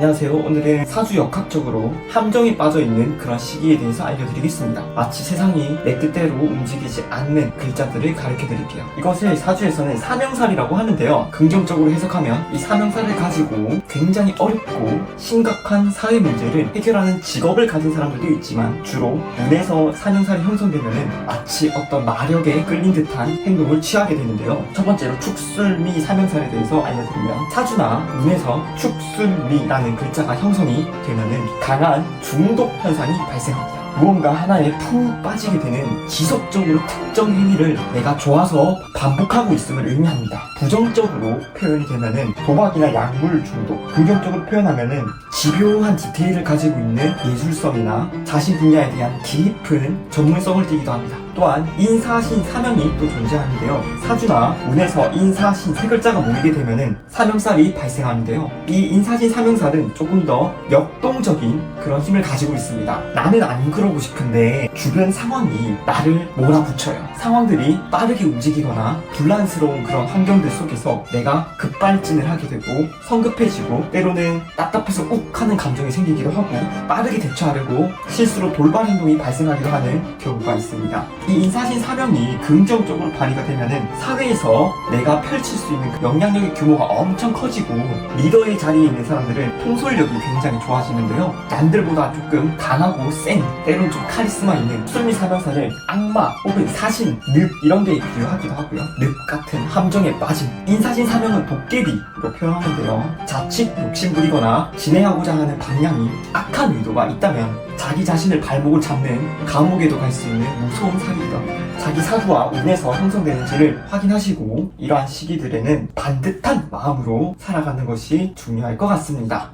안녕하세요. 오늘은 사주 역학적으로 함정이 빠져 있는 그런 시기에 대해서 알려드리겠습니다. 마치 세상이 내 뜻대로 움직이지 않는 글자들을 가르쳐 드릴게요. 이것을 사주에서는 사명살이라고 하는데요. 긍정적으로 해석하면 이 사명살을 가지고 굉장히 어렵고 심각한 사회 문제를 해결하는 직업을 가진 사람들도 있지만 주로 운에서 사명살이 형성되면은 마치 어떤 마력에 끌린 듯한 행동을 취하게 되는데요. 첫 번째로 축술미 사명살에 대해서 알려드리면 사주나 운에서 축술미라는 글자가 형성이 되면은 강한 중독 현상이 발생합니다. 무언가 하나에 푹 빠지게 되는 지속적으로 특정 행위를 내가 좋아서 반복하고 있음을 의미합니다. 부정적으로 표현이 되면은 도박이나 약물 중독, 긍정적으로 표현하면은 집요한 디테일을 가지고 있는 예술성이나 자신 분야에 대한 깊은 전문성을 띠기도 합니다. 또한 인사신 사명이 또 존재하는데요. 사주나 운에서 인사신 세 글자가 모이게 되면은 사명살이 발생하는데요. 이 인사신 사명살은 조금 더 역동적인 그런 힘을 가지고 있습니다. 나는 안 그러고 싶은데 주변 상황이 나를 몰아붙여요. 상황들이 빠르게 움직이거나 불란스러운 그런 환경들 속에서 내가 급발진을 하게 되고 성급해지고 때로는 답답해서 욱 하는 감정이 생기기도 하고 빠르게 대처하려고 실수로 돌발 행동이 발생하기도 하는 경우가 있습니다. 이 인사신 사명이 긍정적으로 발휘가 되면은 사회에서 내가 펼칠 수 있는 그 영향력의 규모가 엄청 커지고 리더의 자리에 있는 사람들은 통솔력이 굉장히 좋아지는데요. 남들보다 조금 강하고 센, 때론 좀 카리스마 있는 술미 사명사를 악마 혹은 사신, 늪 이런 데 비유하기도 하고요. 늪 같은 함정에 빠짐. 인사신 사명은 도깨비로 표현하는데요. 자칫 욕심부리거나 진행하고자 하는 방향이 악한 의도가 있다면 자기 자신을 발목을 잡는 감옥에도 갈 수 있는 무서운 살이기 도 합니다. 자기 사주와 운에서 형성되는지를 확인하시고 이러한 시기들에는 반듯한 마음으로 살아가는 것이 중요할 것 같습니다.